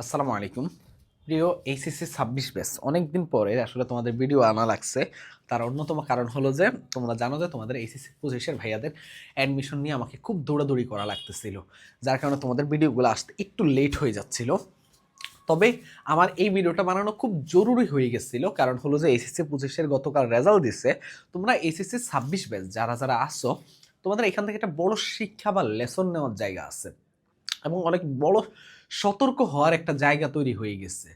আসসালামু আলাইকুম। প্রিয় এইচএসসি ছাব্বিশ ব্যাচ অনেকদিন পরে আসলে তোমাদের ভিডিও আনা লাগছে। তার অন্যতম কারণ হলো যে, তোমরা জানো যে তোমাদের এইচএসসি পঁচিশের ভাইয়াদের অ্যাডমিশন নিয়ে আমাকে খুব দৌড়াদৌড়ি করা লাগতেছিল, যার কারণে তোমাদের ভিডিওগুলো আসতে একটু লেট হয়ে যাচ্ছিল। তবে আমার এই ভিডিওটা বানানো খুব জরুরি হয়ে গেছিল, কারণ হলো যে এসএসসি পঁচিশের গতকাল রেজাল্ট দিছে। তোমরা এসএসসি ছাব্বিশ ব্যাচ যারা যারা আসো তোমাদের এখান থেকে একটা বড় শিক্ষা বা লেসন নেওয়ার জায়গা আছে। এবং অনেক বড় সতর্ক হওয়ার একটা জায়গা তৈরি হয়ে গেছে।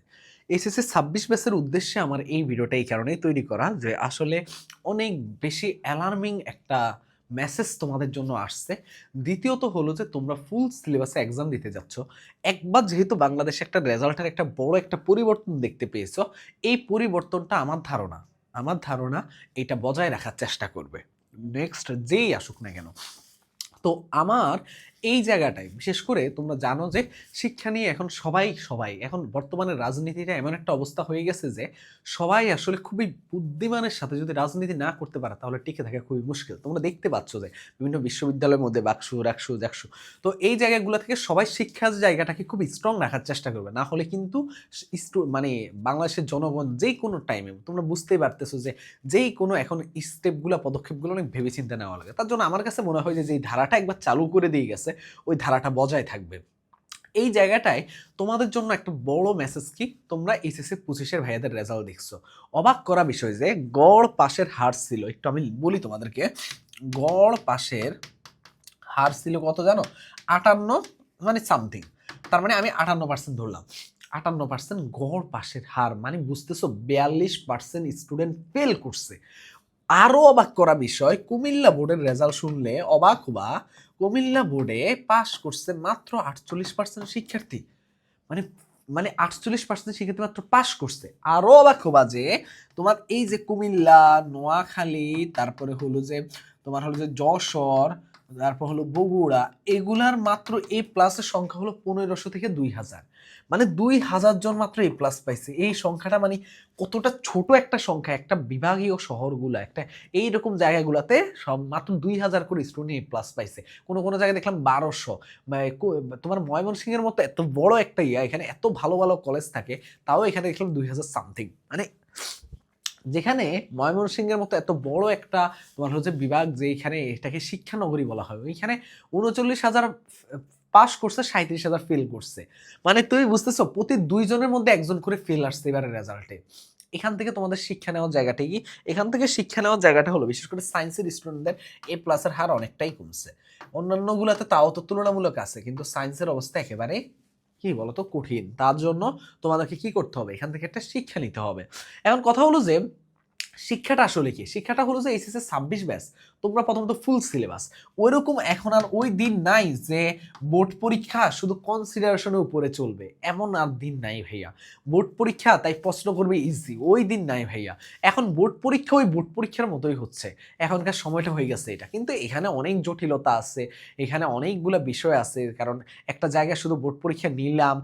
এসএসসি ছাব্বিশ ব্যাচের উদ্দেশ্যে আমার এই ভিডিওটা এই কারণেই তৈরি করা যে আসলে অনেক বেশি অ্যালার্মিং একটা মেসেজ তোমাদের জন্য আসছে। দ্বিতীয়ত হলো যে তোমরা ফুল সিলেবাসে এক্সাম দিতে যাচ্ছ। একবার যেহেতু বাংলাদেশে একটা রেজাল্টের একটা বড় একটা পরিবর্তন দেখতে পেয়েছ, এই পরিবর্তনটা আমার ধারণা আমার ধারণা এটা বজায় রাখার চেষ্টা করবে। নেক্সট যেই আসুক না কেন। তো আমার এই জায়গাটায়। বিশেষ করে তোমরা জানো যে শিক্ষা নিয়ে এখন সবাই সবাই, এখন বর্তমানে রাজনীতিটা এমন একটা অবস্থা হয়ে গেছে যে সবাই আসলে খুবই বুদ্ধিমানের সাথে যদি রাজনীতি না করতে পারে তাহলে টিকে থাকা খুবই মুশকিল। তোমরা দেখতে পাচ্ছ যে বিভিন্ন বিশ্ববিদ্যালয়ের মধ্যে বাকসু, রাকসু জাকসু তো এই জায়গাগুলো থেকে সবাই শিক্ষার জায়গাটাকে খুব স্ট্রং রাখার চেষ্টা করবে। না হলে কিন্তু মানে বাংলাদেশের জনগণ যেই কোনো টাইমে তোমরা বুঝতেই পারতেছো যে যেই কোনো এখন স্টেপগুলো পদক্ষেপগুলো অনেক ভেবেচিন্তে নেওয়া লাগে। তার জন্য আমার কাছে মনে হয় যে যেই ধারাটা একবার চালু করে দিয়ে গেছে ওই ধারাটা বজায় থাকবে। এই জায়গাটায় তোমাদের জন্য একটা বড় মেসেজ কি? তোমরা এইচএসসি পঁচিশের ভাইয়াদের রেজাল্ট দেখছ। অবাক করা বিষয় যে গড় পাশের হার ছিল, একটু আমি বলি তোমাদেরকে, গড় পাশের হার ছিল কত জানো? আটান্ন মানে সামথিং তার মানে আমি আটান্ন পার্সেন্ট ধরলাম। আটান্ন পার্সেন্ট গড় পাশের হার মানে বুঝতেছো, বিয়াল্লিশ পার্সেন্ট স্টুডেন্ট ফেল করছে। আরও অবাক করা বিষয়, কুমিল্লা বোর্ডের রেজাল্ট শুনলে অবাক হবা, কুমিল্লা বোর্ডে পাশ করছে মাত্র আটচল্লিশ পার্সেন্ট শিক্ষার্থী। মানে মানে আটচল্লিশ পার্সেন্ট শিক্ষার্থী মাত্র পাশ করছে। আরও অবাক হবা যে তোমার এই যে কুমিল্লা, নোয়াখালী, তারপরে হলো যে, তোমার হলো যে যশোর, তারপর হলো বগুড়া, এগুলার মাত্র এ প্লাসের সংখ্যা হলো পনেরোশো থেকে দুই হাজার। মানে দুই হাজার জন মাত্র এ প্লাস পাইছে। এই সংখ্যাটা মানে কতটা ছোট একটা সংখ্যা, একটা বিভাগীয় শহরগুলো, একটা এইরকম জায়গাগুলোতে সব মাত্র দুই হাজার করে স্টুডেন্ট এ প্লাস পাইছে। কোনো কোনো জায়গায় দেখলাম বারোশো। তোমার ময়মনসিংহের মতো এত বড় একটা ইয়া, এখানে এত ভালো ভালো কলেজ থাকে, তাও এখানে দেখলাম দুই হাজার সামথিং মানে যেখানে ময়মনসিংহের মতো এত বড় একটা তোমার হচ্ছে বিভাগ যে এখানে এটাকে শিক্ষানগরী বলা হয়, ওইখানে উনচল্লিশ হাজার পাস করছে সাঁত্রিশ হাজার ফেল করছে। মানে তুমি বুঝতেছো, প্রতি দুইজনের মধ্যে একজন করে ফেল আসছে এবারে রেজাল্টে এখান থেকে তোমাদের শিক্ষা নেওয়ার জায়গাটা কি? এখান থেকে শিক্ষা নেওয়ার জায়গাটা হলো, বিশেষ করে সায়েন্সের স্টুডেন্টদের এ প্লাসের হার অনেকটাই কমছে। অন্যান্যগুলোতে তাও তো তুলনামূলক আছে, কিন্তু সায়েন্সের অবস্থা একেবারে, কি বলতো, কঠিন। তার জন্য তোমাদেরকে কি করতে হবে? এখান থেকে একটা শিক্ষা নিতে হবে। এখন কথা হলো যে, শিক্ষাটা আসলে কি? শিক্ষাটা হলো যে, এইচএসএ ছাব্বিশ ব্যাচ। তোমরা প্রথমত ফুল সিলেবাস ওইরকম এখন আর ওই দিন নাই যে বোর্ড পরীক্ষা শুধু কনসিডারেশনের উপরে চলবে। এমন আর দিন নাই ভাইয়া। বোর্ড পরীক্ষা, তাই প্রশ্ন করবে ইজি ওই দিন নাই ভাইয়া। এখন বোর্ড পরীক্ষা ওই বোর্ড পরীক্ষার মতোই হচ্ছে। এখনকার সময়টা হয়ে গেছে এটা। কিন্তু এখানে অনেক জটিলতা আছে। এখানে অনেকগুলো বিষয় আছে। কারণ একটা জায়গায় শুধু বোর্ড পরীক্ষা নিলাম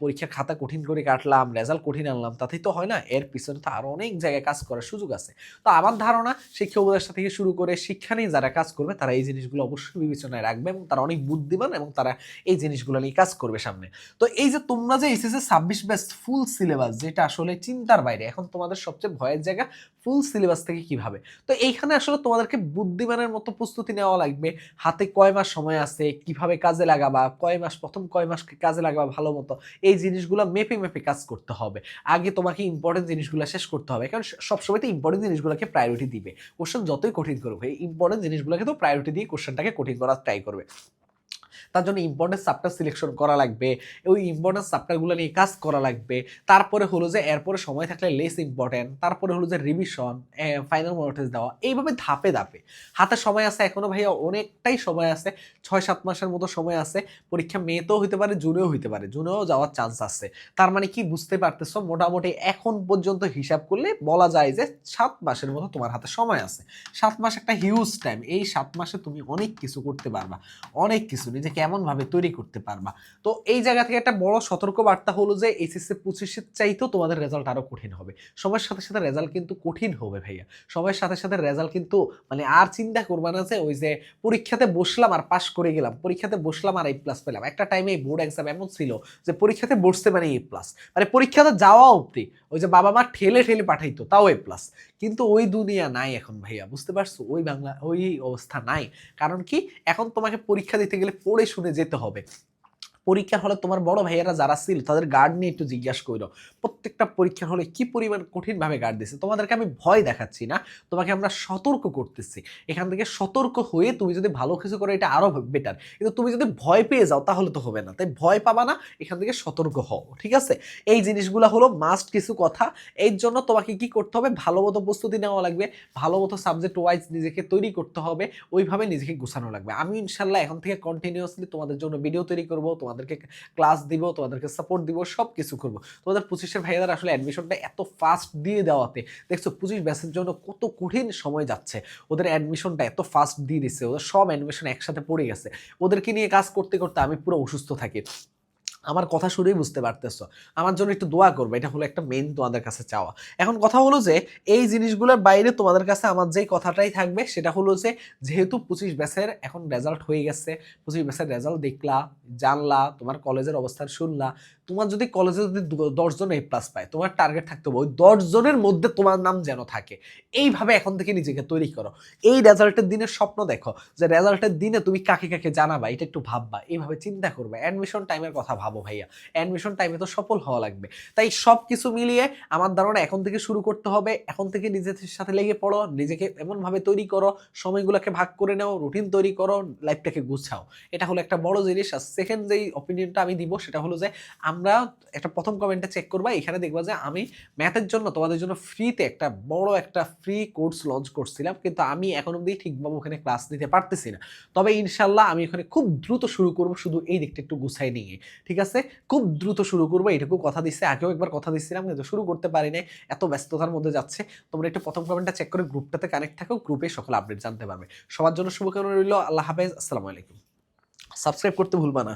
পরীক্ষার খাতা কঠিন করে কাটলাম রেজাল্ট কঠিন আনলাম, তাতেই তো হয় না? এর পিছনে তো আরও অনেক জায়গায় কাজ করার সুযোগ আছে। তো আমার ধারণা শিক্ষা উপদেষ্টা থেকে শুরু করে শিক্ষা নিয়ে যারা কাজ করবে, তারা এই জিনিসগুলো অবশ্যই বিবেচনায় রাখবে এবং তারা অনেক বুদ্ধিমান এবং তারা এই জিনিসগুলো নিয়ে কাজ করবে সামনে। তো এই যে তোমরা যে এসএসএ ছাব্বিশ বেস্ট ফুল সিলেবাস যেটা আসলে চিন্তার বাইরে, এখন তোমাদের সবচেয়ে ভয়ের জায়গা ফুল সিলেবাস থেকে কীভাবে? তো এইখানে আসলে তোমাদেরকে বুদ্ধিমানের মতো প্রস্তুতি নেওয়া লাগবে, হাতে কয় মাস সময় আছে, কীভাবে কাজে লাগাবা, কয় মাস, প্রথম কয় মাস কাজে লাগাবা ভালো মতো, এই জিনিসগুলো মেপে মেপে কাজ করতে হবে। আগে তোমাকে ইম্পর্টেন্ট জিনিসগুলো শেষ করতে হবে, কারণ সবসময় তো ইম্পর্টেন্ট জিনিসগুলোকে প্রায়োরিটি দিবে। কোশ্চেন যতই কঠিন করুক, এই ইম্পর্টেন্ট জিনিসগুলোকে তো প্রায়োরিটি দিয়ে কোশ্চেনটাকে কঠিন করার ট্রাই করবে। তার জন্য ইম্পর্টেন্ট সাবটার সিলেকশন করা লাগবে। ওই ইম্পর্টেন্ট সাবটারগুলো নিয়ে কাজ করা লাগবে। তারপরে হলো যে, এরপরে সময় থাকলে লেস ইম্পর্টেন্ট তারপরে হলো যে রিভিশন ফাইনাল নোটিস দেওয়া, এইভাবে ধাপে ধাপে। হাতে সময় আছে এখনও ভাইয়া, অনেকটাই সময় আছে ছয় সাত মাসের মতো সময় আছে। পরীক্ষা মেতেও হইতে পারে, জুনেও হইতে পারে, জুনেও যাওয়ার চান্স আছে। তার মানে কি বুঝতে পারতেছো? মোটামুটি এখন পর্যন্ত হিসাব করলে বলা যায় যে, সাত মাসের মতো তোমার হাতে সময় আছে। সাত মাস একটা হিউজ টাইম এই সাত মাসে তুমি অনেক কিছু করতে পারবা। অনেক কিছু, নিজেকে নিজেকে এমনভাবে তৈরি করতে পারবা। তো এই জায়গা থেকে একটা বড় সতর্ক বার্তা হলো যে এইচএসসি পঁচিশের চাইতেও তোমাদের রেজাল্ট আরও কঠিন হবে। সময়ের সাথে সাথে রেজাল্ট কিন্তু কঠিন হবে ভাইয়া। সময়ের সাথে সাথে রেজাল্ট কিন্তু মানে আর চিন্তা করবা না যে ওই যে পরীক্ষাতে বসলাম আর পাশ করে গেলাম, পরীক্ষাতে বসলাম আর এ প্লাস পেলাম। একটা টাইমে এই বোর্ড এক্সাম এমন ছিল যে পরীক্ষাতে বসতে মানে এ প্লাস মানে পরীক্ষাতে যাওয়া অবধি ওই যে বাবা মা ঠেলে ঠেলে পাঠাইতো, তাও এ প্লাস কিন্তু ওই দুনিয়া নাই এখন ভাইয়া, বুঝতে পারছ? ওই বাংলা, ওই অবস্থা নাই। কারণ কি? এখন তোমাকে পরীক্ষা দিতে গেলে পড়ে শুনে যেতে হবে। পরীক্ষার হলে তোমার বড় ভাইয়েরা যারা ছিল, তাদের গার্ড নিয়ে একটু জিজ্ঞাসা করো প্রত্যেকটা পরীক্ষার হলে কি পরিমাণ কঠিনভাবে গার্ড দিচ্ছে তোমাদেরকে আমি ভয় দেখাচ্ছি না, তোমাকে আমরা সতর্ক করতেছি। এখান থেকে সতর্ক হয়ে তুমি যদি ভালো কিছু করো, এটা আরও বেটার কিন্তু তুমি যদি ভয় পেয়ে যাও, তাহলে তো হবে না। তাই ভয় পাবা না, এখান থেকে সতর্ক হও, ঠিক আছে? এই জিনিসগুলো হলো মাস্ট কিছু কথা। এর জন্য তোমাকে কি করতে হবে? ভালো মতো প্রস্তুতি নেওয়া লাগবে। ভালো মতো সাবজেক্ট ওয়াইজ নিজেকে তৈরি করতে হবে। ওইভাবে নিজেকে গুছানো লাগবে। আমি ইনশাল্লাহ এখন থেকে কন্টিনিউয়াসলি তোমাদের জন্য ভিডিও তৈরি করব তোমাদেরকে ক্লাস দিব, তোমাদেরকে সাপোর্ট দিব সব কিছু করব। তোমাদের পঁচিশের ভাইয়াদের আসলে অ্যাডমিশনটা এত ফাস্ট দিয়ে দেওয়াতে, দেখছ পঁচিশ ব্যাচের জন্য কত কঠিন সময় যাচ্ছে। ওদের অ্যাডমিশনটা এত ফাস্ট দিয়ে দিচ্ছে, ওদের সব অ্যাডমিশন একসাথে পড়ে গেছে। ওদেরকে নিয়ে কাজ করতে করতে আমি পুরো অসুস্থ থাকি। আমার কথা শুনেই বুঝতে পারতেছ। আমার জন্য একটু দোয়া করবে, এটা হলো একটা মেন তোমাদের কাছে চাওয়া। এখন কথা হলো যে, এই জিনিসগুলোর বাইরে তোমাদের কাছে আমার যেই কথাটাই থাকবে, সেটা হলো যে, যেহেতু পঁচিশ ব্যাচের এখন রেজাল্ট হয়ে গেছে, পঁচিশ ব্যাচের রেজাল্ট দেখলা, জানলা, তোমার কলেজের অবস্থান শুনলা তোমার যদি কলেজে যদি দশজন এ প্লাস পায়, তোমার টার্গেট থাকতে হবে, ওই দশজনের মধ্যে তোমার নাম যেন থাকে। এইভাবে এখন থেকে নিজেকে তৈরি করো। এই রেজাল্টের দিনের স্বপ্ন দেখো, যে রেজাল্টের দিনে তুমি কাকে কাকে জানাবা, এটা একটু ভাববা। এইভাবে চিন্তা করবে। অ্যাডমিশন টাইমের কথা ভাবো ভাইয়া। অ্যাডমিশন টাইমে তো সফল হওয়া লাগবে। তাই সব কিছু মিলিয়ে আমার ধারণা এখন থেকে শুরু করতে হবে। এখন থেকে নিজেদের সাথে লেগে পড়ো, নিজেকে এমনভাবে তৈরি করো, সময়গুলোকে ভাগ করে নাও রুটিন তৈরি করো লাইফটাকে গুছাও। এটা হলো একটা বড় জিনিস। আর সেকেন্ড যেই অপিনিয়নটা আমি দিব, সেটা হলো যে আমরা একটা প্রথম কমেন্টটা চেক করবা, এখানে দেখবা যে আমি ম্যাথের জন্য তোমাদের জন্য ফ্রিতে একটা বড় একটা ফ্রি কোর্স লঞ্চ করছিলাম, কিন্তু আমি এখন অব্দি ঠিকভাবে ওখানে ক্লাস নিতে পারতেছি না। তবে ইনশাল্লাহ আমি ওখানে খুব দ্রুত শুরু করব, শুধু এই দিকটা একটু গুছাই নিয়ে। ঠিক আছে? খুব দ্রুত শুরু করব এটুকু কথা দিচ্ছে, আগেও একবার কথা দিচ্ছিলাম কিন্তু শুরু করতে পারি নাই, এত ব্যস্ততার মধ্যে যাচ্ছে। তোমরা একটু প্রথম কমেন্টটা চেক করে গ্রুপটাতে কানেক্ট থাকো গ্রুপে সকল আপডেট জানতে পারবে। সবার জন্য শুভকামনা রইল, আল্লাহ হাফেজ, আসসালামু আলাইকুম। সাবস্ক্রাইব করতে ভুলবা না।